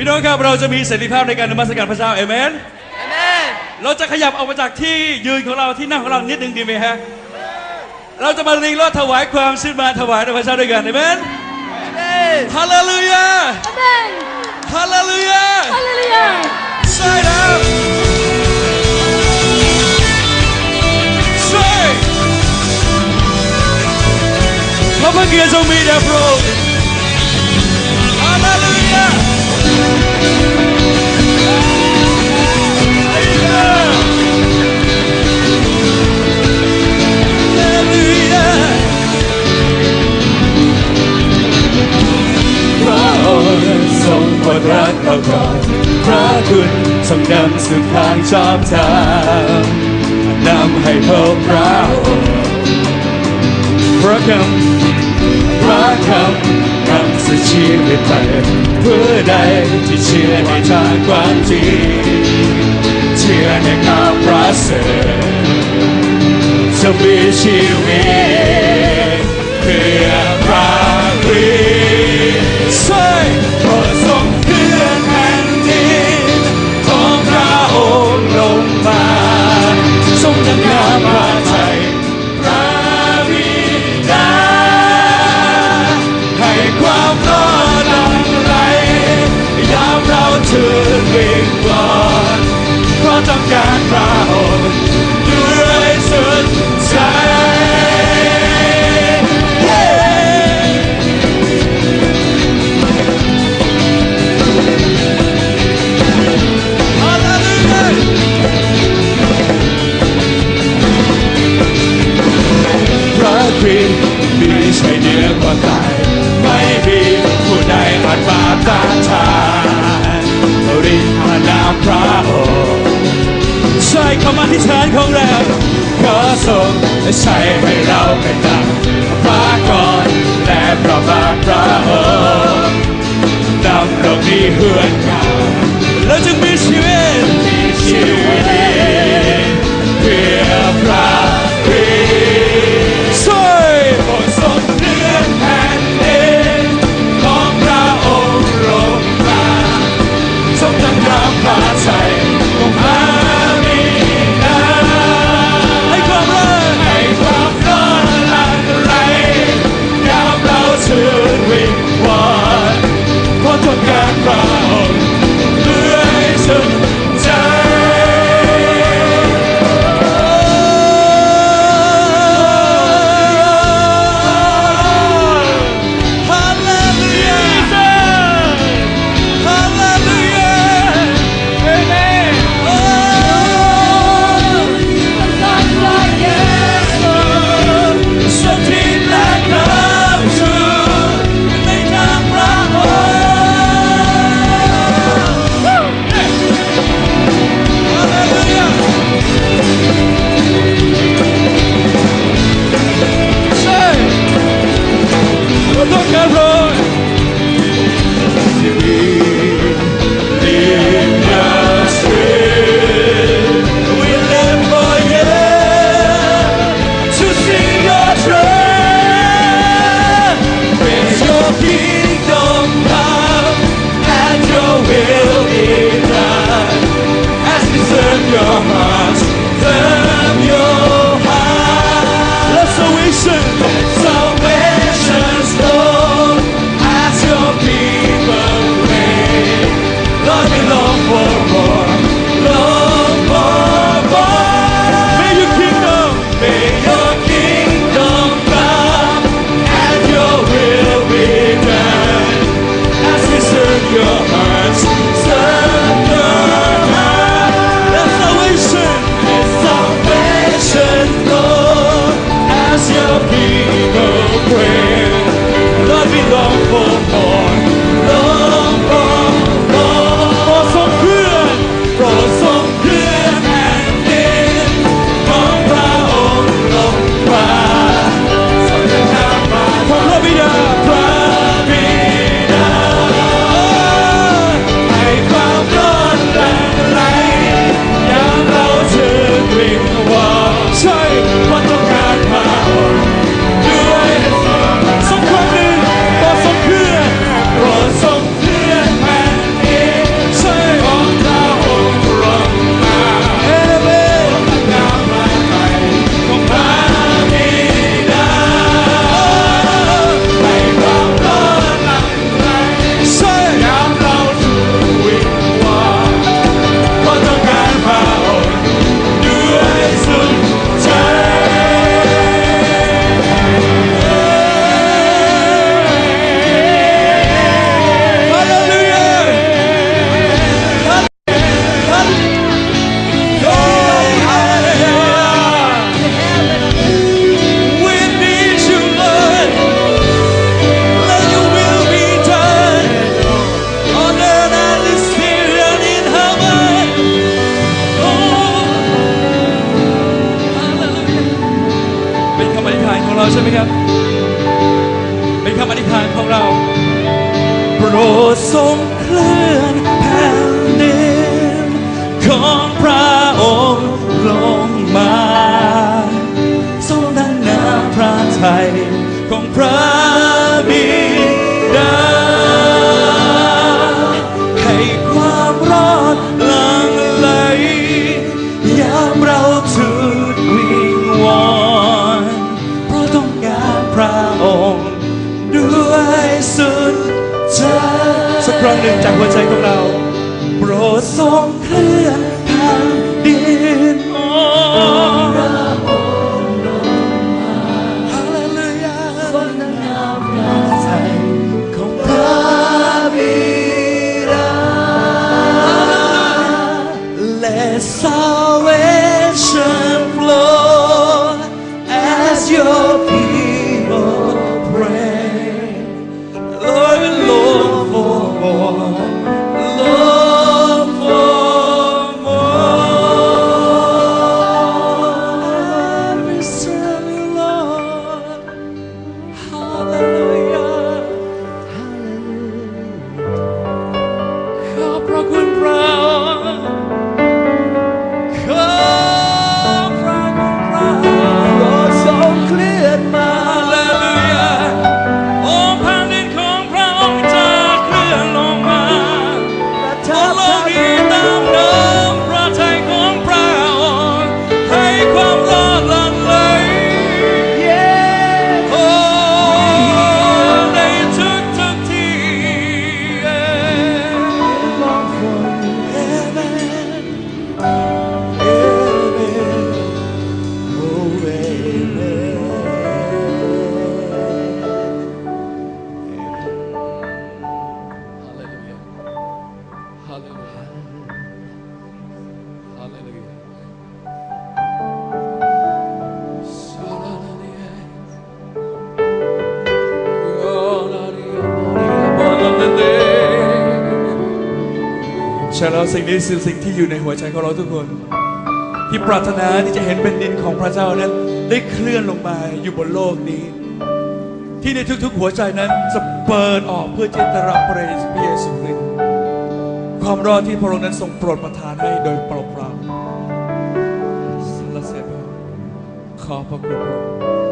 พี่น้องครับเราจะมีเสรีภาพในการนมัสการพระเจ้าเอเมน เราจะขยับออกมาจากที่ยืนของเราที่นั่งของเรานิดนึงดีไหมฮะ เราจะมาริงรอดถวายความชื่นมาถวายแด่พระเจ้าด้วยกันเอเมนฮาเลลูยา Amen. ฮาเลลูยา Hallelujah. ใช่แล้วใช่พระพระเกียรติทรงมีแด่พระองค์ ดรักเราก่อนพระคุณทรงนำสู่ทางชอบธรรมนำให้พบพระองค์พระคำพระคำ จะชีวิตไปเพื่อใดที่เชื่อในทางความจริงเชื่อในข่าวประเสริฐจะมีชีวิต ม่มีผู้ใดอาจมาต้านทานรินพานามพระองค์ใช่คำอธิษฐานของเราขอทรงใช้ให้เราเป็นดังพระกรและพระบาทพระองค์นำโลกนี้เฮือนงามแล้ว ตั้ง Say. downfall. เราใช่ไหมครับ เป็นคำอธิษฐานของเรา โปรดทรงเคลื่อนแผ่นดินของพระองค์ลงมาทรงดังน้ำพระทัยของพระ รพระองค์ ด้วยสุดใจสักครั้งหนึ่งจากหัวใจของเรา โปรดทรงเคลื่อนแผ่น ใช่แล้วสิ่งนี้คือสิ่งที่อยู่ในหัวใจของเราทุกคน ที่ปรารถนาที่จะเห็นเป็นดินของพระเจ้านั้น ได้เคลื่อนลงมาอยู่บนโลกนี้ ที่ในทุกๆหัวใจนั้นจะเปิดออกเพื่อที่จะรับพระเยซูคริสต์ความรอดที่พระองค์นั้นทรงโปรดประทานให้โดยเปล่าเปล่าๆสรรเสริญขอพระคุณพระองค์